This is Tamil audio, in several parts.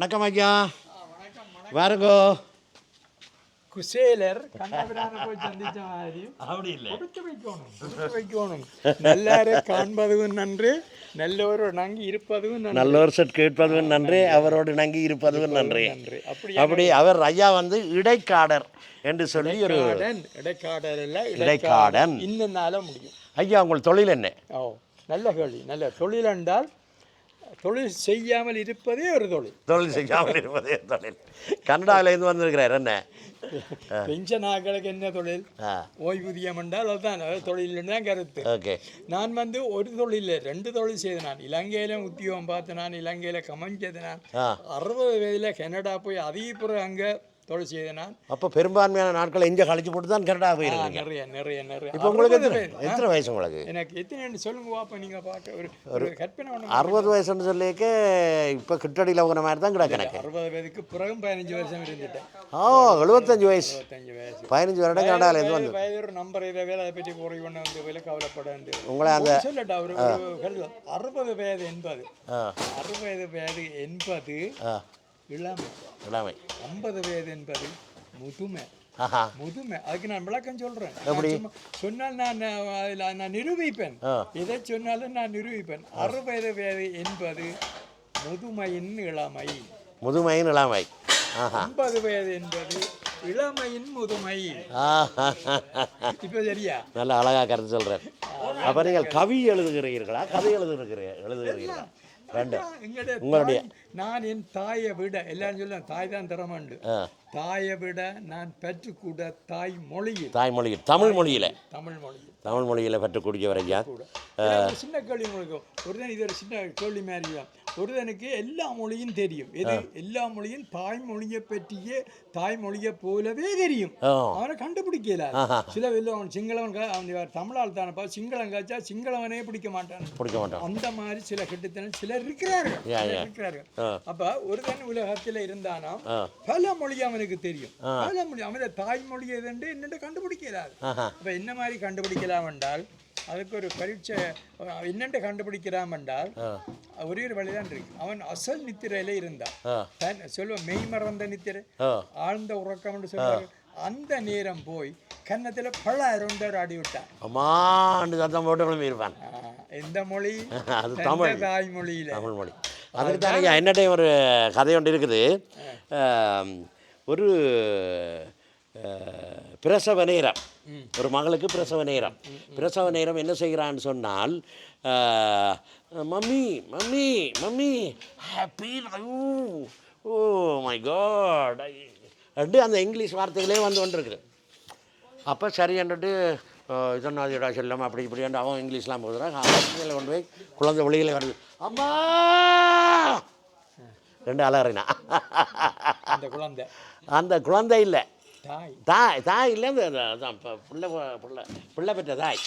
வணக்கம் ஐயா. வாருங்கோ. குசேலர் அப்படி இல்லை. வைக்கணும் நல்லாரை காண்பதும் நன்று நல்லோரு நங்கி இருப்பதும் நன்று. நல்லோர் சொற் கேட்பதும் நன்றே அவரோடு நங்கி இருப்பதும் நன்றே. அப்படி அப்படி அவர் ஐயா வந்து இடைக்காடர் என்று சொல்லி ஒரு இடைக்காடல் இல்ல இடைக்காடன். இன்னனால முடியும். ஐயா உங்கள் தொழில் என்ன? ஓ நல்ல கேள்வி நல்ல தொழில் என்றால் தொழில் செய்யாமல் இருப்பதே ஒரு தொழில். தொழில் செய்யாமல் இருப்பதே தொழில். கனடாவிலேருந்து வந்திருக்கிறார் என்ன? பென்ஷன் ஆக்களுக்கு என்ன தொழில்? ஓய்வூதியம் என்றால் அதுதான் அது தொழில் தான் கருத்து. ஓகே. நான் வந்து ஒரு தொழில் ரெண்டு தொழில் செய்து நான். இலங்கையில உத்தியோகம் பார்த்து நான் இலங்கையில கமஞ்சது நான். ஆ. அறுபது வயதில் கனடா போய் அதிகப்புறம் அங்கே தொழில் செய்து நான் அப்போ பெரும்பான்மையான நாட்களை எங்கே கழிச்சு போட்டு தான் கனடா போயிருக்கீங்க. நிறைய நிறைய நிறைய. இப்போ உங்களுக்கு எத்தனை வயசு உங்களுக்கு? எனக்கு எத்தனை சொல்லுங்க வாப்பா நீங்க பார்க்க. ஒரு கற்பனை ஒன்று அறுபது வயசுன்னு சொல்லிக்க இப்போ கிட்டடியில் போகிற மாதிரி தான் கிடக்கு எனக்கு அறுபது வயதுக்கு பிறகும் பதினஞ்சு வருஷம் இருந்துட்டேன். ஓ எழுபத்தஞ்சு வயசு. இருபத்தஞ்சு வயசு. பதினஞ்சு வருடம் கனடாவிலேருந்து வந்து வயது ஒரு நம்பர் இதை வேலை அதை பற்றி குறை பண்ண வந்து வேலை கவலைப்பட உங்களை அந்த சொல்லட்டா ஒரு. அறுபது வயது என்பது. ஆ. அறுபது வயது என்பது ஆ. இளமை. இளமை. ஐம்பது வயது என்பது முதுமை. முதுமை. அதுக்கு நான் விளக்கம் சொல்றேன். சொன்னால் நான் அதில் நான் நிரூபிப்பேன். எதை சொன்னாலும் நான் நிரூபிப்பேன். அறுபது வயது என்பது முதுமையின் இளமை. முதுமையின் இளமை. ஐம்பது வயது என்பது இளமையின் முதுமை. இப்போ சரியா? நல்ல அழகா கருத்து சொல்கிறேன் அப்போ நீங்கள் கவி எழுதுகிறீர்களா? கதை எழுதுகிறீர்கள் எழுதுகிறீர்களா? ரெண்டு உங்களுடைய- தாய்- நான் என் தாயை விட எல்லாரும் சொல்ல தாய் தான் திறமண்டு. தாயை விட நான் பெற்றுக்கூட தாய் மொழியில். தமிழ் மொழியில். தமிழ் மொழியில். தமிழ் மொழியில் கூட. எனக்கு ஒரு சின்ன கேள்வி உங்களுக்கு. ஒருதன் இது ஒரு சின்ன கேள்வி மாதிரி தான் ஒருதனுக்கு எல்லா மொழியும் தெரியும். எது? எல்லா மொழியும் தாய்மொழியை பற்றியே தாய்மொழியை போலவே தெரியும். அவனை கண்டுபிடிக்கல. சில அவன் சிங்களவன் அவன் தமிழால் தானப்பா சிங்களம் காய்ச்சா சிங்களவனே பிடிக்க மாட்டான். பிடிக்க மாட்டோம் அந்த மாதிரி சில கெட்டுத்தனம் சிலர் இருக்கிறார்கள். இருக்கிறார்கள். அப்ப ஒருதன் உலகத்துல இருந்தானா பல மொழி அவனுக்கு தெரியும். பல மொழி அவன தாய்மொழி எதுண்டு என்னென்று கண்டுபிடிக்கிறார் ஆஹா. அப்ப என்ன மாதிரி கண்டுபிடிக்கலாம் என்றால் அதுக்கு ஒரு பரீட்சை என்னென்று கண்டுபிடிக்கலாம் என்றால் ஒரே ஒரு வழிதான் இருக்கு. அவன் அசல் நித்திரையில இருந்தான். தன் சொல்லுவோம் மெய் மறந்த நித்திரை. ஆழ்ந்த உறக்கம் என்று அந்த நேரம் போய் கன்னத்துல பல அருண்டர் ஆடி விட்டான். அம்மாண்டு சத்தம் போட்டு இருப்பான் எந்த மொழி? அது தமிழ். தாய்மொழியில. தமிழ் மொழி. அதுக்கு தான் என்னட்டே ஒரு கதை ஒன்று இருக்குது. ஒரு பிரசவ நேரம். ஒரு மகளுக்கு பிரசவ நேரம். பிரசவ நேரம் என்ன செய்கிறான்னு சொன்னால் mummy mummy mummy happy oh my god அப்படி அந்த இங்கிலீஷ் வார்த்தைகளே வந்து கொண்டிருக்குது. அப்போ சரின்னுட்டு இதனாதிடா செல்லம் அப்படி இப்படி அவன் இங்கிலீஷ்லாம் போதுறான் ஹாஸ்பிட்டலில் கொண்டு போய் குழந்தை வெளியில் வருது. அம்மா! ரெண்டு அலறினா அந்த குழந்தை. அந்த குழந்தை இல்லை. தாய். தாய் தாய் இல்லை அந்த அந்த- அதான் இப்போ பிள்ளை பிள்ளை பிள்ளை பெற்ற தாய்.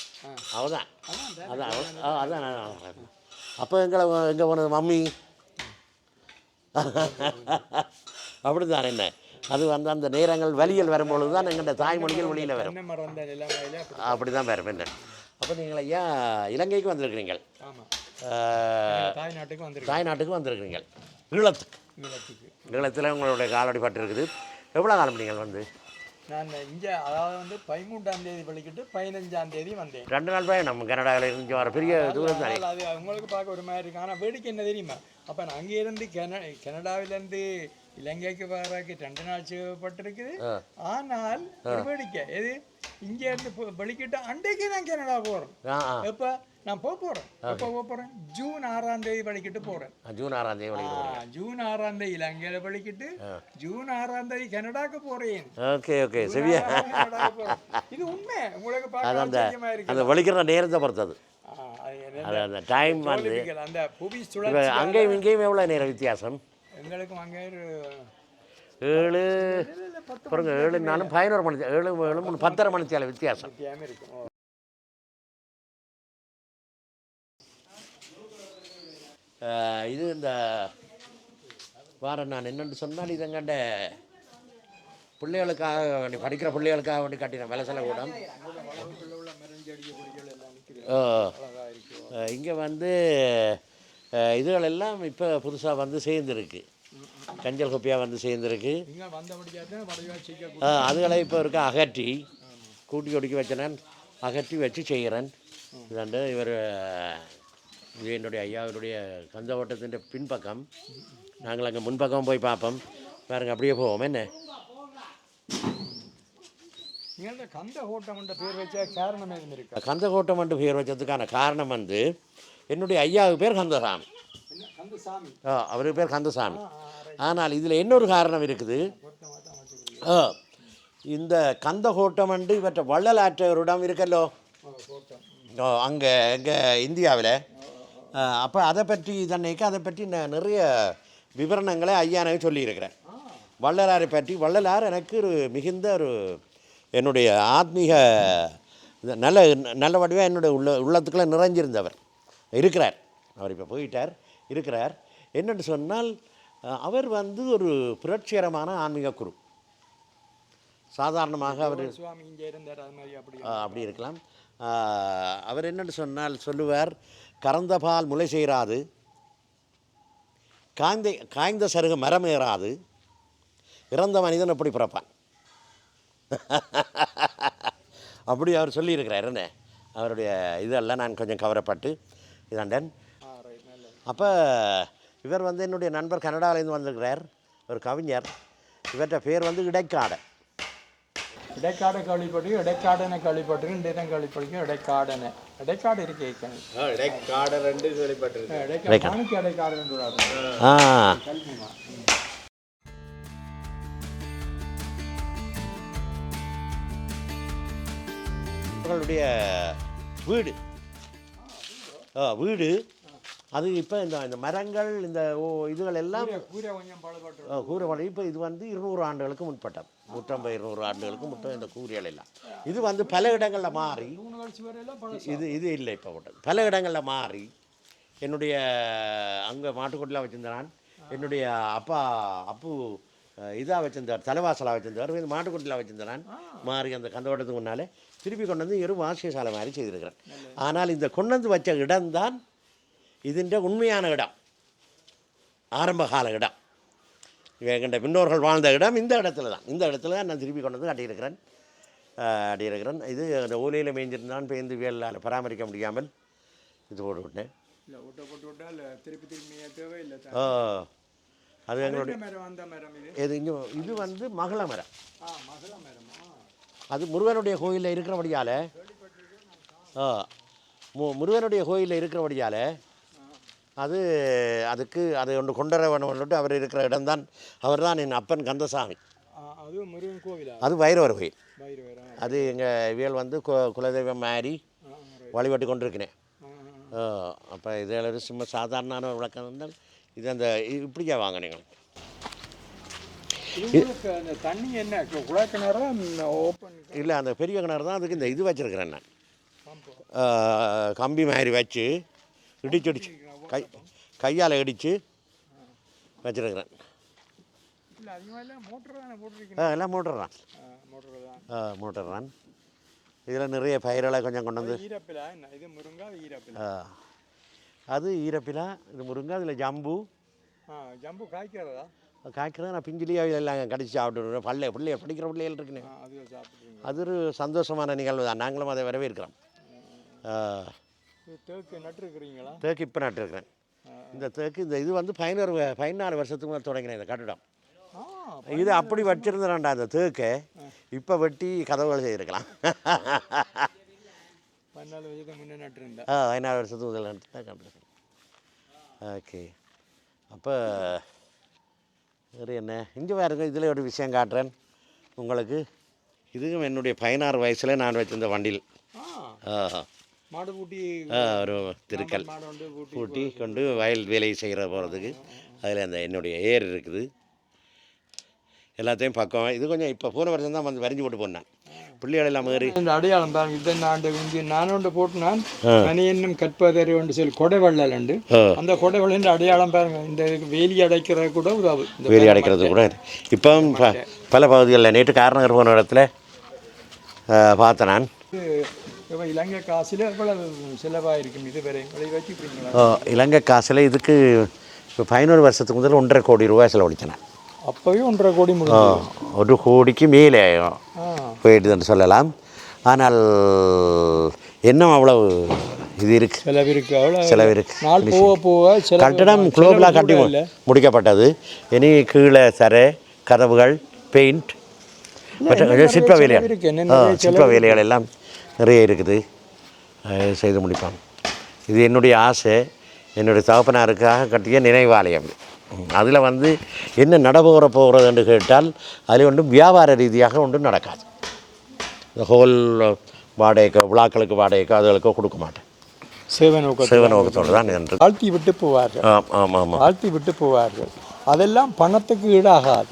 அவதான். அதான் அவ- ஆ, அதான் நான் அப்போ எங்களை எங்கே போனது? மம்மி. அப்படிதான் என்ன. அது வந்து அந்த நேரங்கள் வலிகள் வரும்பொழுது தான் எங்கள்கிட்ட தாய்மொழிகள் வெளியில் வரும். அப்படி அப்படி தான். வரும் என்ன. அப்போ நீங்கள் ஐயா இலங்கைக்கு வந்திருக்கிறீங்க ஆமா. அஹ், தாய் நாட்டுக்கு வந்திருக்கு தாய்நாட்டுக்கு வந்திருக்கிறீங்க ஈழத்துக்கு ஈழத்துக்கு ஈழத்தில் உங்களுடைய காலடி பட்டு இருக்குது எவ்வளோ காலம் நீங்கள் வந்து நான் இங்க அதாவது வந்து பதிமூன்றாம் தேதி படிக்கிட்டு பதினஞ்சாம் தேதி வந்தேன். ரெண்டு நாள் பயணம் கனடாவில் இருந்து வர பெரிய தூரம் தானே. அது உங்களுக்கு பார்க்க ஒரு மாதிரி இருக்கு. ஆனால் வேடிக்கை என்ன தெரியுமா? அப்போ நான் அங்கே இருந்து கென கனடாவிலேருந்து இலங்கைக்கு வர்றதுக்கு ரெண்டு நாள் செய்யப்பட்டிருக்குது ஆனால் வேடிக்கை. எது? இங்கே இருந்து போ- வெளிக்கிட்டு அன்றைக்கு நான் கனடா ஆ. எப்போ? நான் போக போகிறேன் எப்போ போக போகிறேன் ஜூன் ஆறாம் தேதி படிக்கிட்டு போகிறேன் ஆ, ஜூன் ஆறாம் தேதி ஜூன் ஆறாம் தேதி இலங்கையில படிக்கிட்டு ஜூன் ஆறாம் தேதி கனடாக்கு போறேன். Okay okay. சரியா? போறேன். இது உண்மை. உங்களுக்கு பார்க்க அந்த அந்த வலிக்கிற நேரத்தை பொறுத்தது. அந்த டைம் வந்து அந்த புவி இப்போ சுழற்சி அங்கேயும் இங்கேயும் எவ்வளோ நேரம் வித்தியாசம்? எங்களுக்கும் அங்கே ஏழு பாருங்க ஏழுனாலும் பதினோரு மணி ஏழு ஏழு மூணு பத்தரை மணித்தியால வித்தியாசம் மணித்தியாம இருக்கும் ஓ. அஹ், இது இந்த வாரம் நான் என்னென்னு சொன்னால் இதங்கண்ட பிள்ளைகளுக்காக வேண்டி படிக்கிற பிள்ளைகளுக்காக வேண்டி கட்டின விலசல கூடம். இங்கே வந்து இதுகள் எல்லாம் இப்போ புதுசாக வந்து சேர்ந்துருக்கு. கஞ்சல் குப்பியாக வந்து சேர்ந்துருக்கு. அதுகளை இப்போ இருக்க அகற்றி கூட்டி ஒடுக்கி வச்சனேன். அகற்றி வச்சு செய்கிறேன். இதாண்டு இவர் என்னுடைய ஐயாவுடைய கந்த ஓட்டத்தின் பின்பக்கம். நாங்கள் அங்கே முன்பக்கம் போய் பார்ப்போம். பாருங்க அப்படியே போவோம். என்ன? கந்த ஓட்டம் என்ற பேர் வச்ச காரணம் இருக்கா கந்த கோட்டம் என்று பேர் வச்சதுக்கான காரணம் வந்து என்னுடைய ஐயாவுக்கு பேர் கந்தசாமி. ஆ, அவருக்கு பேர் கந்தசாமி. ஆனால் இதில் இன்னொரு காரணம் இருக்குது. ஆ, இந்த கந்த கோட்டம் என்று இவற்றை வள்ளலாற்றவரிடம் இருக்கல்லோ? கோட்டம் அங்கே எங்கே இந்தியாவில் அப்போ அதை பற்றி தன்னைக்கு அதை பற்றி நான் நிறைய விவரணங்களை ஐயா எனக்கு சொல்லியிருக்கிறேன் வள்ளலாரை பற்றி வள்ளலார் எனக்கு ஒரு மிகுந்த ஒரு என்னுடைய ஆத்மீக நல்ல நல்ல வடிவாக என்னுடைய உள்ள உள்ளத்துக்குள்ளே நிறைஞ்சிருந்தவர். இருக்கிறார். அவர் இப்போ போயிட்டார் இருக்கிறார். என்னென்னு சொன்னால் அவர் வந்து ஒரு புரட்சிகரமான ஆன்மீக குரு. சாதாரணமாக அவர் அப்படி இருக்கலாம். அவர் என்னன்னு சொன்னால் சொல்லுவார் கறந்த பால் முளை செய்கிறாது காய்ந்த காய்ந்த சருகு மரம் ஏறாது. இறந்த மனிதன் எப்படி பிறப்பான். அப்படி அவர் சொல்லியிருக்கிறார். என்ன? அவருடைய இதெல்லாம் நான் கொஞ்சம் கவரப்பட்டு இதாண்டன். அப்போ இவர் வந்து என்னுடைய நண்பர் கனடாவிலேருந்து வந்திருக்கிறார். ஒரு கவிஞர். இவற்ற பேர் வந்து இடைக்காடை. இடைக்காடை கழிப்பட்டு இடைக்காடனை கழிப்பட்டு இடம் கழிப்பட்டு இடைக்காடனை. இடைக்காடு இருக்கு காடை ரெண்டு கேள்விப்பட்டிருக்கு இடைக்காடு இடைக்காடு. கல்விமா. அவர்களுடைய வீடு. ஆ வீடு. அது இப்போ இந்த இந்த மரங்கள் இந்த ஓ இதுகள் எல்லாம் கூரை கொஞ்சம் இப்போ இது வந்து இருநூறு ஆண்டுகளுக்கு முற்பட்டது நூற்றம்பது நூறு ஆண்டுகளுக்கு முட்டம் இந்த கூறியல் இல்லை இது வந்து பல இடங்களில் மாறி இது இது இல்லை இப்போ பல இடங்களில் மாறி என்னுடைய அங்கே மாட்டுக்கொட்டிலாம் வச்சுருந்தான் என்னுடைய அப்பா அப்பு இதாக வச்சுருந்தார் தலைவாசலாக வச்சுருந்தார் இந்த மாட்டுக்கொட்டிலாம் வச்சுருந்தான் மாறி அந்த கந்தோட்டத்துக்கு முன்னாலே திருப்பி கொண்டு வந்து வெறும் வாசியசாலை மாதிரி செய்திருக்கிறேன். ஆனால் இந்த கொண்டு வந்து வச்ச இடம்தான் இதுன்ற உண்மையான இடம் ஆரம்ப கால இடம். எங்கள்கிட்ட முன்னோர்கள் வாழ்ந்த இடம் இந்த இடத்துல தான். இந்த இடத்துல தான் நான் திருப்பி கொண்டு வந்து கட்டியிருக்கிறேன். ஆஹ் கட்டியிருக்கிறேன். இது அந்த ஓலையில் மேய்ஞ்சிருந்தான் பேருந்து வேலால் பராமரிக்க முடியாமல் இது போட்டு விட்டேன் அது எங்களுடைய இது? இங்கே இது வந்து மகள மரம்? அது முருகனுடைய கோயிலில் இருக்கிறபடியால் ஆ மு முருகனுடைய கோயிலில் இருக்கிறபடியால் அது அதுக்கு அதை ஒன்று கொண்டர வேணும்னுட்டு அவர் இருக்கிற இடம்தான் அவர் தான் என் அப்பன் கந்தசாமி. அது முருகன் கோவிலா? அது வைரவர்? கோயில் அது எங்கள் இவியல் வந்து கு- குலதெய்வம் மாறி. வழிபட்டு கொண்டிருக்கிறேன். அப்போ இதில் ஒரு சும்மா சாதாரணமான ஒரு விளக்கம் இருந்தால் இது அந்த இப்படியா வாங்க நீங்கள்? தண்ணி என்ன? குழாய் கிணறா இல்லை அந்த பெரிய கிணறு தான் அதுக்கு இந்த இது வச்சுருக்கிறேன் நான். கம்பி மாதிரி வச்சு இடிச்சு இடிச்சு. கை கையால் இடித்து வச்சுருக்கிறேன். ஆ எல்லாம் மோட்டர் தான். மோட்டர் தான். ஆ மோட்டர் தான். இதில் நிறைய பயிர்களை கொஞ்சம் கொண்டு வந்து ஆ. அது ஈரப்பிலா இது முருங்கை அதில் ஜம்பு. ஜம்பு காய்க்கிறதா? காய்க்கிறத நான் பிஞ்சிலியாக எல்லாம் கடிச்சு சாப்பிட்டு பள்ளை பிள்ளைய படிக்கிற பிள்ளைகள் இருக்குன்னு. அது ஒரு சந்தோஷமான நிகழ்வு தான். நாங்களும் அதை வரவேற்கிறோம். ஆ, இது தேக்கு இப்போ நட்டுருக்கிறேன். இந்த தேக்கு இந்த இது வந்து பதினோரு பதினாலு வருஷத்துக்கு மேலே தொடங்கினேன் இந்த கட்டிடம். இது அப்படி வச்சிருந்தேன்டா அந்த தேக்கை. இப்போ வெட்டி கதவுகள் செய்திருக்கலாம். பதினாலு வயதுக்கு முன்னே நட்டுருந்தா. ஆ பதினாறு வருஷத்துக்கு முதல்ல நட்டு கட்டிருக்கேன் ஓகே. அப்போ வேறு என்ன? இங்கே பாருங்க இதில் ஒரு விஷயம் காட்டுறேன். உங்களுக்கு. இதுவும் என்னுடைய பதினாறு வயசில் நான் வச்சிருந்த வண்டியில் ஆ, ஒரு திருக்கல். வந்து பூட்டி கொண்டு வயல் வேலை செய்கிற போகிறதுக்கு அதில் அந்த என்னுடைய ஏர் இருக்குது. எல்லாத்தையும் பக்கம் இது கொஞ்சம் இப்போ போன வருஷம் தான் வந்து வரைஞ்சி போட்டு போனேன். பிள்ளைகள் எல்லாம் ஏறி. இந்த அடையாளம் தான். இது ஆண்டு இங்கே நானோண்டு போட்டு நான் மணி என்னும் கற்பதறி ஒன்று சொல்லி கொடை வள்ளல் உண்டு. அந்த கொடை வள்ளல் அடையாளம் பாருங்க இந்த வேலி அடைக்கிறது கூட உதவு வேலி அடைக்கிறது கூட இப்போ பல பகுதிகளில் நேற்று காரநகர் போன இடத்துல பார்த்தேன் நான். இப்போ இலங்கை காசில் எவ்வளவு செலவாயிருக்கும் இதுவரை? வச்சுக்கிறீங்களா? இலங்கை காசில் இதுக்கு இப்போ பதினோரு வருஷத்துக்கு முதல்ல ஒன்றரை கோடி ரூபாய் செலவழிச்சேன் அப்பவே ஒன்றரை கோடி ஒரு கோடிக்கு மேலே போயிடுதுன்னு சொல்லலாம். ஆனால் இன்னும் அவ்வளவு இது இருக்கு? செலவிருக்கு அவ்வளோ போக போக செலவு கட்டடம் செலவு குளோபலாக கட்டி. முடிக்கப்பட்டது. இனி கீழே சரை கதவுகள் பெயிண்ட் மற்ற சிற்ப வேலைகள் இருக்கு, என்ன சிற்ப வேலைகள் எல்லாம் நிறைய இருக்குது. செய்து முடிப்பாங்க இது என்னுடைய ஆசை. என்னுடைய தகப்பனாருக்காக கட்டிய நினைவாலயம். அதில் வந்து என்ன நடபோற போகிறது என்று கேட்டால் அதில் ஒன்றும் வியாபார ரீதியாக ஒன்றும் நடக்காது. இந்த ஹோல் வாடகைக்கோ விழாக்களுக்கு வாடகைக்கோ அதுகளுக்கோ கொடுக்க மாட்டேன். சேவை நோக்கத்தை சிவ நோக்கத்தோடு தான் என்று தாழ்த்தி விட்டு போவார்கள். ஆம் ஆமாம் ஆமாம் தாழ்த்தி விட்டு போவார்கள். அதெல்லாம் பணத்துக்கு ஈடாகாது.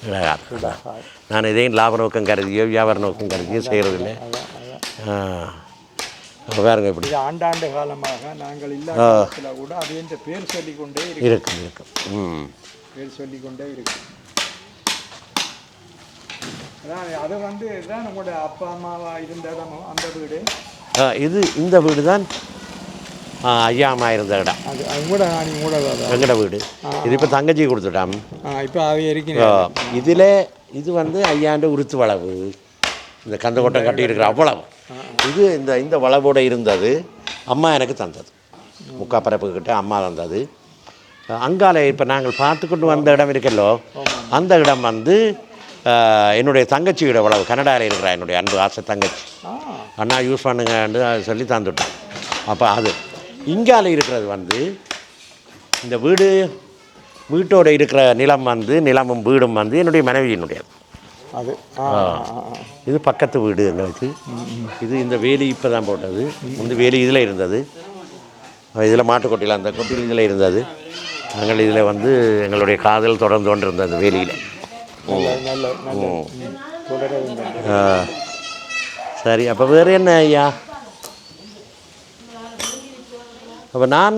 ஈடாகாது. நான் இதையும் லாப நோக்கம் கருதியோ வியாபார நோக்கம் கருதியோ செய்கிறதில்லை பாருங்க இப்படி. ஆண்டாண்டு காலமாக நாங்கள் இல்லாத கூட அது என்ற பேர் சொல்லிக்கொண்டே இருக்கு இருக்கும் ம். பேர் சொல்லிக்கொண்டே இருக்கு அதான் அது வந்து இதுதான் உங்களோட அப்பா அம்மாவா இருந்த அந்த வீடு. இது இந்த வீடு தான் ஐயா அம்மா இருந்த இடம். அது அது கூட நீ கூட வெங்கட வீடு. இது இப்போ தங்கச்சி கொடுத்துட்டான் இப்போ இதில் இது வந்து ஐயாண்டு உருத்து வளவு. இந்த கந்தக்கோட்டம் கட்டி இருக்கிற அவ்வளவு. இது இந்த இந்த வளவோடு இருந்தது. அம்மா எனக்கு தந்தது. முக்கா பரப்புக்கிட்ட அம்மா தந்தது. அங்கால இப்போ நாங்கள் பார்த்து கொண்டு வந்த இடம் இருக்கல்லோ அந்த இடம் வந்து என்னுடைய தங்கச்சியோட வளவு. கனடாவில் இருக்கிற என்னுடைய அன்பு ஆசை தங்கச்சி. அண்ணா யூஸ் பண்ணுங்கன்னு சொல்லி தந்துட்டோம். அப்போ அது இங்கால இருக்கிறது வந்து இந்த வீடு வீட்டோட இருக்கிற நிலம் வந்து நிலமும் வீடும் வந்து என்னுடைய மனைவியினுடையது. அது. இது பக்கத்து வீடு எங்களுக்கு. இது இந்த வேலி இப்போ தான் போட்டது. இந்த வேலி இதில் இருந்தது. இதில் மாட்டுக்கொட்டியில் அந்த கொட்டியில் இதில் இருந்தது. நாங்கள் இதில் வந்து எங்களுடைய காதல் தொடர்ந்து கொண்டு இருந்தது வேலியில் வேண்டும் ஆ. சரி அப்போ வேறு என்ன ஐயா? அப்போ நான்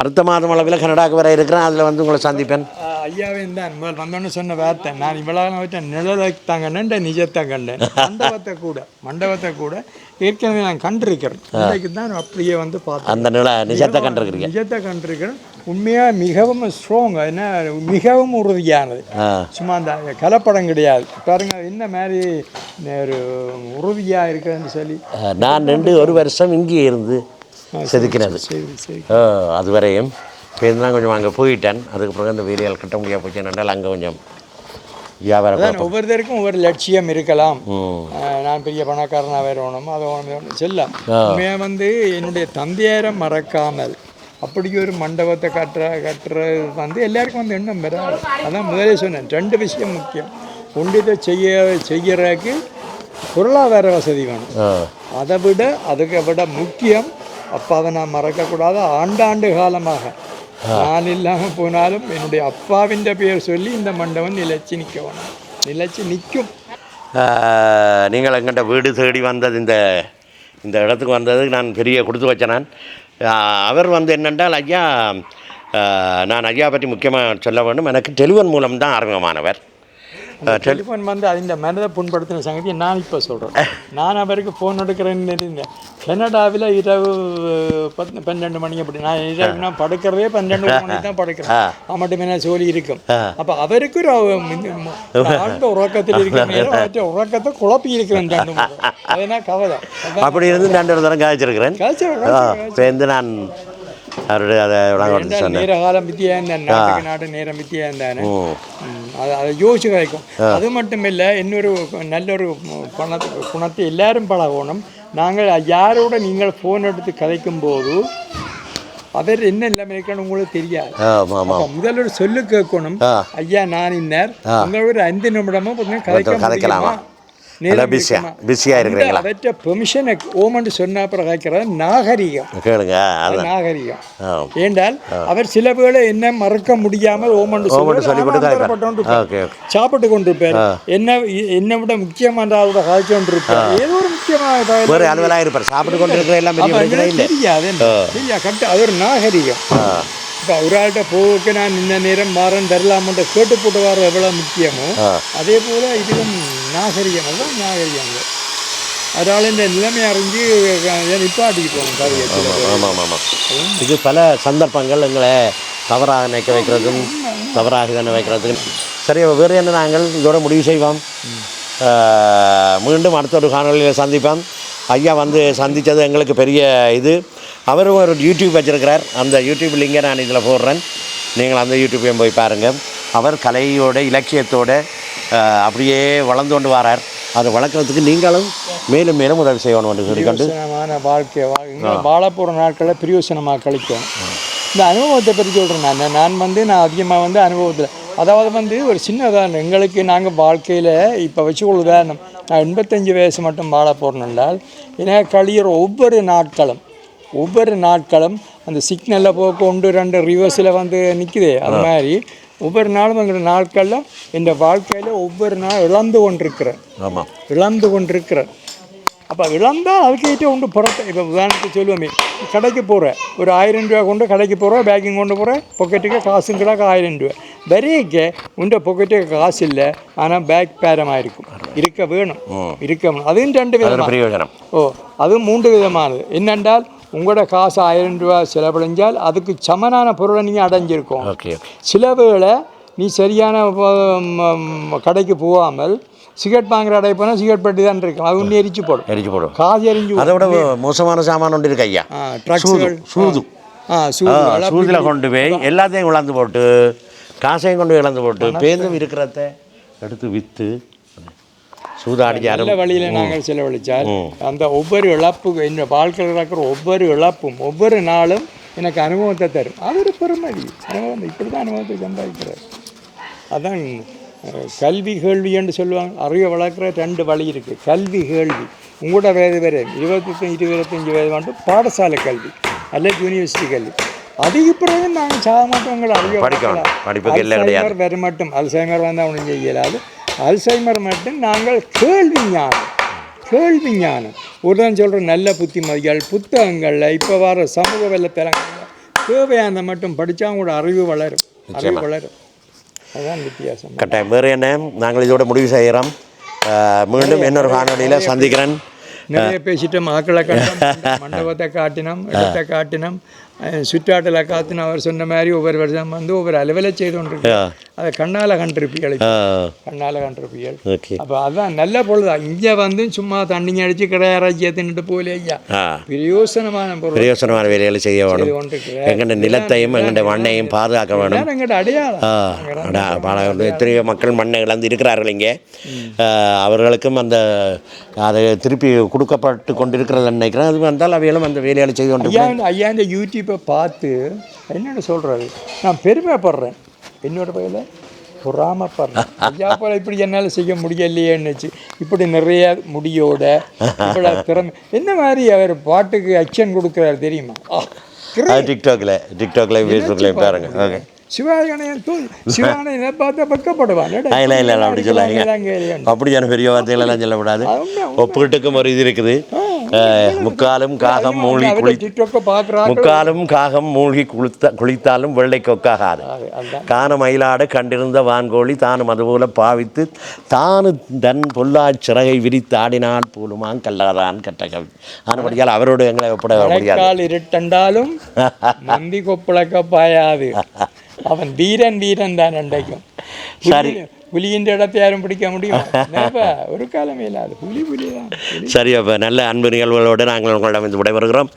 அடுத்த மாதம் அளவில் கனடாவுக்கு வர இருக்கிறேன். அதில் வந்து உங்களை சந்திப்பேன். ஐயாவே தான். வந்தோன்னு சொன்ன வார்த்தை. நான் இவ்வளவு வச்ச நிழலை தான் கண்டேன் நிஜத்தை கண்டேன் மண்டபத்தை கூட மண்டபத்தை கூட ஏற்கனவே நான் கண்டிருக்கிறேன். இன்றைக்கு தான் அப்படியே வந்து பார்த்தேன். அந்த நில நிஜத்தை கண்டிருக்கிறீங்க. நிஜத்தை கண்டிருக்கிறேன். உண்மையாக மிகவும் ஸ்ட்ராங் என்ன மிகவும் உறுதியானது. சும்மா அந்த கலப்படம் கிடையாது. பாருங்க என்ன மாதிரி ஒரு உறுதியாக இருக்குதுன்னு சொல்லி. நான் ரெண்டு ஒரு வருஷம் இங்கே இருந்து செதுக்கினது. சரி சரி ஆ, அது வரையும் இப்போ தான் கொஞ்சம் அங்கே போயிட்டேன். அதுக்கு பிறகு அந்த வேலையால் கட்ட முடியாது போச்சு. என்னால் அங்கே கொஞ்சம் வியாபாரம் ஒவ்வொருத்தருக்கும் ஒவ்வொரு லட்சியம் இருக்கலாம். நான் பெரிய பணக்காரனாக வேறணும் அதை ஒன்று செல்லம் உண்மையாக வந்து என்னுடைய தந்தையாரை மறக்காமல் அப்படி ஒரு மண்டபத்தை கட்டுற கட்டுறது வந்து எல்லாருக்கும் வந்து எண்ணம் வராது அதான் முதலே சொன்னேன். ரெண்டு விஷயம் முக்கியம். ஒன்று இதை செய்ய செய்யறதுக்கு பொருளாதார வசதி வேணும். அதை விட அதுக்கு விட முக்கியம் அப்பாவை நான் மறக்கக்கூடாது. ஆண்டாண்டு காலமாக. நான் இல்லாமல் போனாலும் என்னுடைய அப்பாவின் பேர் சொல்லி இந்த மண்டபம் நிலைச்சு நிற்க வேணும் நிலைச்சு நிற்கும். நீங்கள் எங்கிட்ட வீடு தேடி வந்தது இந்த இந்த இடத்துக்கு வந்ததுக்கு நான் பெரிய கொடுத்து வச்சேன் நான். அவர் வந்து என்னென்றால் ஐயா நான் ஐயா பற்றி முக்கியமாக சொல்ல வேண்டும். எனக்கு டெலிஃபோன் மூலம் தான் அறிமுகமானவர். டெலிஃபோன் வந்து அந்த மனதை புண்படுத்தின சங்கதியை நான் இப்போ சொல்கிறேன் நான் அவருக்கு ஃபோன் எடுக்கிறேன்னு இருந்தேன் கனடாவில் இரவு பத்து பன்னெண்டு மணி அப்படி. நான் இரவு நான் படுக்கிறதே பன்னெண்டு மணி தான் படுக்கிறேன். அவன்கிட்ட மேலே சோழி இருக்கும். அப்போ அவருக்கு ஒரு ஆழ்ந்த உறக்கத்தில் இருக்கிற உறக்கத்தை குழப்பி இருக்கிறேன். அதுனா கவலை. அப்படி இருந்து ரெண்டு தரம் காய்ச்சிருக்கிறேன். சேர்ந்து நான் ம் ம், அது அதை யோசிச்சு கிடைக்கும் அது மட்டும் இல்லை இன்னொரு நல்ல ஒரு பணத்தை குணத்தை எல்லாரும் பழகணும். நாங்கள் யாரோட நீங்கள் ஃபோன் எடுத்து கதைக்கும் போது அவர் என்ன நிலைமை இருக்கான்னு உங்களுக்கு தெரியாது. முதல்ல ஒரு சொல்லு கேட்கணும். ஐயா நான் இன்னார். உங்களோட ஒரு ஐந்து நிமிடமும் கதைக்கலாமா? முடியுமா? நல்லா நேரம் பிஸியா இருக்குமா? பிஸியா இருக்கிறீங்களா அவற்றை பெர்மிஷனை ஓமன்ட்டு சொன்ன அப்புறம் கேட்கறது நாகரிகம் கேளுங்க நாகரிகம் ஏண்டால் அவர் சில வேளை என்ன மறக்க முடியாமல் ஓகே சாப்பிட்டு கொண்டிருப்பார் என்ன என்னை விட முக்கியமான ஆளோட காய்ச்சி கொண்டிருப்பார் ஏதோ ஒரு முக்கியமான வேறு அலுவலாக இருப்பார் சாப்பிட்டு கொண்டு இருக்கிற எல்லாம் தெரியாது சரியா கரெக்ட் அது ஒரு நாகரிகம் இப்போ ஒரு ஆள்கிட்ட போவுக்கு நான் இந்த நேரம் மாறன் தரலாமன்ற கேட்டு போட்டு வர எவ்வளோ முக்கியமோ அதே போல் இதுவும் நாகரிகம் அதுதான் நாகரிகம். அதனால இந்த நிலைமை அறிஞ்சு நிப்பாட்டிக்கு போகணும் காரியத்தில் ஆமாம் ஆமாம் ஆமாம் இது பல சந்தர்ப்பங்கள் எங்களை தவறாக நினைக்க வைக்கிறதுக்கும் தவறாக தானே வைக்கிறதுக்கும். சரி வேறு என்ன நாங்கள் இதோட முடிவு செய்வோம்? மீண்டும் அடுத்த ஒரு காணொலியில் சந்திப்போம். ஐயா வந்து சந்தித்தது எங்களுக்கு பெரிய இது. அவரும் ஒரு யூடியூப் வச்சிருக்கிறார். அந்த யூடியூப் லிங்கை நான் இதில் போடுறேன். நீங்கள் அந்த யூடியூப்பையும் போய் பாருங்கள் அவர் கலையோட இலக்கியத்தோட அப்படியே வளர்ந்து கொண்டு வரார். அதை வளர்க்குறதுக்கு நீங்களும் மேலும் மேலும் உதவி செய்யணும் என்று சொல்லிக்கொண்டு பிரயோசனமான வாழ்க்கை வா- இங்க வாழ போகிற நாட்களை பிரயோசனமாக கழிக்கணும் இந்த அனுபவத்தை பற்றி சொல்கிறேன் நான். நான் வந்து நான் அதிகமாக வந்து அனுபவத்தில் அதாவது வந்து ஒரு சின்ன உதாரணம் எங்களுக்கு நாங்கள் வாழ்க்கையில் இப்போ வச்சுக்கொள்ள உதாரணம் நான் எண்பத்தஞ்சு வயசு மட்டும் வாழ போகிறேன் என்றால் எனக்கு கழியிற ஒவ்வொரு நாட்களும் ஒவ்வொரு நாட்களும் அந்த சிக்னலில் போக ஒன்று ரெண்டு ரிவர்ஸில் வந்து நிற்குதே அது மாதிரி ஒவ்வொரு நாளும் எங்களோட நாட்களில் இந்த வாழ்க்கையில் ஒவ்வொரு நாள் இழந்து கொண்டிருக்கிறேன். ஆமாம் இழந்து கொண்டிருக்கிறேன். அப்போ இழந்தால் அதுக்கிட்ட கொண்டு புறத்தை. இப்போ உதாரணத்துக்கு சொல்லுவோமே கடைக்கு போகிற ஒரு ஆயிரம் ரூபா கொண்டு கடைக்கு போகிற பேக்கிங் கொண்டு போகிற பொக்கெட்டுக்கு காசும் கிடாக்கு ஆயிரம் ரூபா வரைக்க உண்ட பொக்கெட்டுக்கு காசு இல்லை ஆனால் பேக் பேரமாக இருக்கும் இருக்க வேணும். இருக்க வேணும். அதுவும் ரெண்டு பிரயோஜனம் ஓ அதுவும் மூன்று விதமானது. என்னென்றால் உங்களோட காசு ஆயிரம் ரூபா செலவழிஞ்சால் அதுக்கு சமனான பொருளை நீங்கள் அடைஞ்சிருக்கோம். சில வேளை நீ சரியான கடைக்கு போகாமல் சிகரெட் வாங்குற கடை போனால் சிகரெட் பெட்டி தான் இருக்கும். அது ஒன்று எரிச்சு போடும். எரிச்சு போடும். காசு எரிஞ்சு அதை விட மோசமான சாமான் ஒன்று இருக்கு ஐயா. சூது சூதில் கொண்டு போய் எல்லாத்தையும் இழந்து போட்டு காசையும் கொண்டு போய் இழந்து போட்டு பேந்தும் இருக்கிறத எடுத்து விற்று சூதாடி நல்ல வழியில் நாங்கள் செலவழித்தால் அந்த ஒவ்வொரு இழப்பு என் வாழ்க்கையில் நடக்கிற ஒவ்வொரு இழப்பும் ஒவ்வொரு நாளும் எனக்கு அனுபவத்தை தரும். அது ஒரு பெருமதி. அனுபவம் இப்படி தான் அனுபவத்தை சம்பாதிக்கிறார். அதான் கல்வி கேள்வி என்று சொல்லுவாங்க. அறிவை வளர்க்குற ரெண்டு வழி இருக்குது கல்வி கேள்வி. உங்களோட வயது வரை இருபத்தி இருபத்தஞ்சி வயது மட்டும் பாடசாலை கல்வி அல்லது யூனிவர்சிட்டி கல்வி. அதுக்கு பிறகு நாங்கள் சாதமாக உங்களை அறிவை. படிப்புக்கு. அல்சைமர் வர மட்டும். அல்சைமர் வந்தால் ஒன்றும் செய்ய இயலாது அல்சைமர் மட்டும் நாங்கள் கேள்வி ஞானம். கேள்வி ஞானம். ஒருதான் சொல்கிற நல்ல புத்திமதிகள் புத்தகங்களில் இப்போ வர சமூக வெள்ளத்தலங்களில் தேவையான மட்டும் படித்தா அவங்களோட அறிவு வளரும். அறிவு வளரும். அதுதான் வித்தியாசம். கட்டாயம். வேறு என்ன? நாங்கள் இதோட முடிவு செய்கிறோம். மீண்டும் இன்னொரு காணொலியில் சந்திக்கிறேன். நிறைய பேசிட்டு மக்களை காட்டினோம் மண்டபத்தை காட்டினோம் இடத்தை காட்டினோம். சுற்றாட்டலை காத்தினோம் அவர் சொன்ன மாதிரி ஒவ்வொரு வருஷம் வந்து ஒவ்வொரு அளவில் செய்து கொண்டிருக்கு அதை கண்ணால் கண்டிருப்பீர்கள் இப்போ. கண்ணால் கண்டிருப்பீர்கள் ஓகே. அப்போ அதான் நல்ல பொழுதா. இங்கே வந்து சும்மா தண்ணிங்க அடித்து கிடையாராஜ்ய தின்னுட்டு போல ஐயா. பிரயோசனமான பொருள். பிரயோசனமான வேலைகளை செய்ய வேணும். எங்கள்ட நிலத்தையும் எங்கள்ட மண்ணையும் பாதுகாக்க வேணும். எங்கிட்ட அடையாளம். எத்தனையோ மக்கள் மண்ணை இழந்து இருக்கிறார்கள் இங்கே. அவர்களுக்கும் அந்த அதை திருப்பி கொடுக்கப்பட்டு கொண்டிருக்கிறது நினைக்கிறேன். அது வந்தால் அவைகளும் அந்த வேலைகளை செய்து கொண்டு ஐயா இந்த யூடியூப்பை பார்த்து என்னென்னு சொல்கிறாரு நான் பெருமைப்படுறேன். என்னோட பையில பொறாமப்படுறேன். ஐயா போல இப்படி என்னால் செய்ய முடியலையேன்னுச்சு இப்படி நிறைய முடியோட இவ்வளோ திறமை. என்ன மாதிரி அவர் பாட்டுக்கு அக்ஷன் கொடுக்குறாரு தெரியுமா? டிக்டாக்ல டிக்டாக்ல ஃபேஸ்புக்லையும் பாருங்க. ஓகே சிவகணையன் தூ சிவகணையனை பார்த்தா பக்கப்படுவான் இல்லை அப்படி சொல்லாங்க அப்படியான பெரிய வார்த்தைகளெல்லாம் சொல்லக்கூடாது. உண்மை, ஒப்புக்கிட்டுக்கும் ஒரு இது இருக்குது. முக்காலும் காகம் மூழ்கி குளி முக்காலும் காகம் மூழ்கி குளித்த குளித்தாலும் வெள்ளை கொக்காகாது கான மயிலாட கண்டிருந்த வான்கோழி தானும் அதுபோல பாவித்து தானு தன் பொல்லாச் சிறகை விரித்து ஆடினால் போலுமான் கல்லாதான் கட்ட கவி ஆனபடியால் அவரோடு எங்களை ஒப்பிட முடியாது இருட்டண்டாலும் நம்பி கொப்பளக்க பாயாது அவன் வீரன் வீரன் தான் அண்டைக்கும் சரி. புலியின் இடத்தை யாரும் பிடிக்க முடியும் ஒரு காலமே இல்லாது புலி புலி தான் சரி அப்போ நல்ல அன்பு நிகழ்வுகளோடு நாங்கள் உங்களிடம் இது விடைபெறுகிறோம்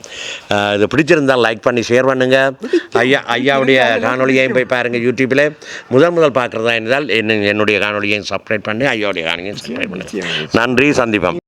இது பிடிச்சிருந்தால் லைக் பண்ணி ஷேர் பண்ணுங்கள் ஐயா ஐயாவுடைய காணொலியையும் போய் பாருங்கள் யூடியூப்பில் முதல் முதல் பார்க்குறதா இருந்தால் என்ன என்னுடைய காணொலியையும் சப்ஸ்கிரைப் பண்ணி ஐயாவுடைய காணொலியையும் சப்ஸ்கிரைப் பண்ணுங்கள் நன்றி சந்திப்போம்